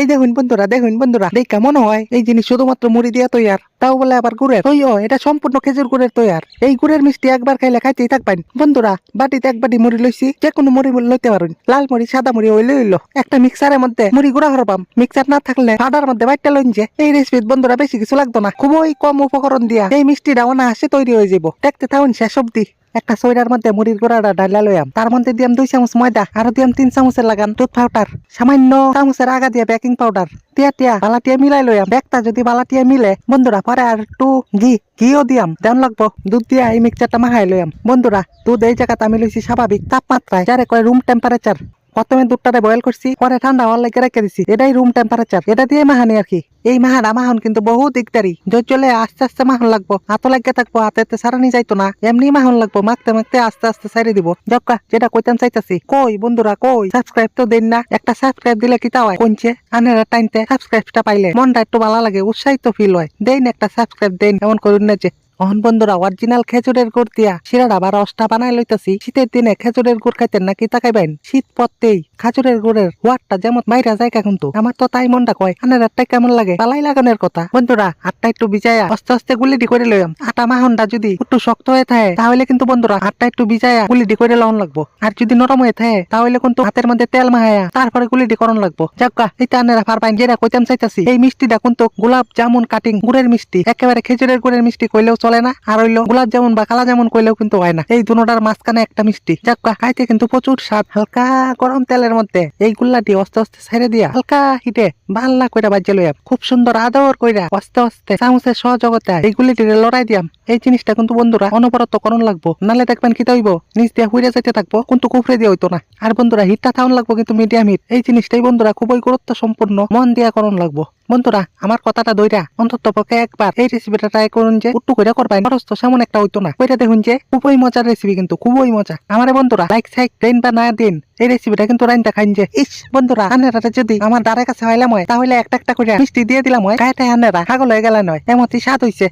এই দেখুন বন্ধুরা দেখুন বন্ধুরা দেখ কেমন হয়? এই জিনিস শুধুমাত্র মুড়ি দিয়া তৈয়ার। তাও বলে আবার গুড়ের। ওই এটা সম্পূর্ণ খেজুর গুড়ের তৈয়ার। এই গুড়ের মিষ্টি একবার খাইলে খাইতেই থাকবেন। বন্ধুরা, বাটিতে এক বাটি মুড়ি লইছি যে কোনো মুড়ি লইতে পারুন। লাল মুড়ি, সাদা মুড়ি হইলে হইল একটা মিক্সারের মধ্যে মুড়ি গুঁড়া হরবাম মিক্সার না থাকলে আডার মধ্যে বাইটটা লইন যে। এই রেসিপি বন্ধুরা বেশি কিছু লাগতো না। খুবই কম উপকরণ দিয়া এই মিষ্টিটা অনায়াসে তৈরি হয়ে যাব দেখতে থাকুন শেষ অব্দি একটা সৈরার মধ্যে মুড়ির গোড়াটা ডালা লইয়াম। তার মধ্যে দিয়াম দুই চামচ ময়দা আরও দিয়াম তিন চামচের লাগাম দুধ পাউডার সামান্য চামচের আগা দিয়া বেকিং পাউডার টিয়া টিয়া বালাটিয়া মিলাই লইয়াম। ব্যাগটা যদি বালাটিয়া মিলে, বন্ধুরা, পরে আর একটু ঘি, ঘিও দিয়াম। দেন লাগবো দুধ দিয়া এই মিক্সচারটা মাখাই লইয়াম। বন্ধুরা, দুধ এই জায়গাতে আমি লইছি স্বাভাবিক তাপমাত্রায়। যারে কয় রুম টেম্পারেচার প্রথমে দুধটারে বয়েল করছি, পরে ঠান্ডা হওয়ার লাগে রেখে দিছি। এটাই রুম টেম্পারেচার এটা দিয়ে মাহানি আর কি। এই মাহানা মাহন কিন্তু বহু দিকদারি চলে আস্তে আস্তে মাহন লাগবো। হাতও লাগিয়ে থাকব, হাতে সারানি যাইতো না। এমনি মাহন লাগবো, মাখতে মাখতে আস্তে আস্তে সারি দিব। জক্কা যেটা কইতাম চাইতাছি। কই বন্ধুরা, কই? সাবস্ক্রাইব তো দেন না। একটা সাবস্ক্রাইব দিলে কি তাও কোনছে? আনেরা টাইনতে সাবস্ক্রাইবটা পাইলে। মনটা একটু ভালো লাগে, উৎসাহিত ফিল হয়। দেন একটা সাবস্ক্রাইব দেন, এমন করুন না যে অহন বন্ধুরা অরিজিনাল খেজুরের গুড় দিয়া শিরাটা বা রসটা বানাই লইতাছি। শীতের দিনে খেজুরের গুড় খাইতেন নাকি তাকাইবেন? শীত পড়তেই খাজুরের গুড়ের ওয়াটটা যেমন মাইরা যায় কিন্তু। আমার তো তাই মনটা কয়, আনের আটটাই কেমন লাগে? পালাই লাগানোর কথা। বন্ধুরা, আটটা একটু বিজায়া আস্তে আস্তে গুলিটি করে লইয়াম। আটা মাহনটা যদি একটু শক্ত হয়ে থাকে, তাহলে কিন্তু বন্ধুরা হাতটা একটু বিজায়া গুলিটি করে লওন লাগবো। আর যদি নরম হয়ে থাকে, তাহলে কিন্তু হাতের মধ্যে তেল মাহায়া তারপরে গুলিটি করন লাগবো। যাক্কা এইটা আনেরা পারবাইন যেটা কইতাম চাইতাছি। এই মিষ্টিটা কিন্তু গোলাপ জামুন কাটিং গুড়ের মিষ্টি, একেবারে খেজুরের গুড়ের মিষ্টি কইলেও চলে না। আর হইল গোলাপ জামুন বা কালা জামুন কইলেও কিন্তু হয় না। এই দুটার মাঝখানে একটা মিষ্টি। যাক্কা খাইতে কিন্তু প্রচুর স্বাদ। হালকা গরম তেলের মধ্যে এই গুল্লাটি আস্তে আস্তে ছেড়ে দিয়া হালকা হিটে ভাল্লা কইরা বাজ্যে লইয়াম খুব সুন্দর আদর কইরা আস্তে আস্তে চামচের সহযোগিতা এই গুলিটিরে লড়াই দিয়াম। এই জিনিসটা কিন্তু বন্ধুরা অনবরত করণ লাগবো। নালে দেখবেন কি হইব নিচ দিয়া হুইরে যাইতে থাকব, কিন্তু কুফরে দিয়ে হইতো না। আর বন্ধুরা, হিটটা থাউন লাগবো কিন্তু মিডিয়াম হিট। এই জিনিসটাই বন্ধুরা খুবই গুরুত্ব সম্পূর্ণ মন দিয়া করণ লাগবো। বন্ধুরা, আমার কথাটা দইরা অন্তত পক্ষে একবার এই রেসিপিটা ট্রাই করুন যে, উট্টু করে করবাই। খরচ তো সেমন একটা হইতো না। ওইটা দেখুন যে, খুবই মজার রেসিপি কিন্তু, খুবই মজা। আমার বন্ধুরা লাইক সাইক দেন বা না দিন, এই রেসিপিটা কিন্তু রাইন খাইন যে, ইস, বন্ধুরা আনেরা যদি আমার দ্বারের কাছে হইলাম তাহলে একটা একটা করে মিষ্টি দিয়ে দিলাম হয় গায়েটা আনেরা ছাগল হয়ে গেলে নয় এমনটি স্বাদ হইছে।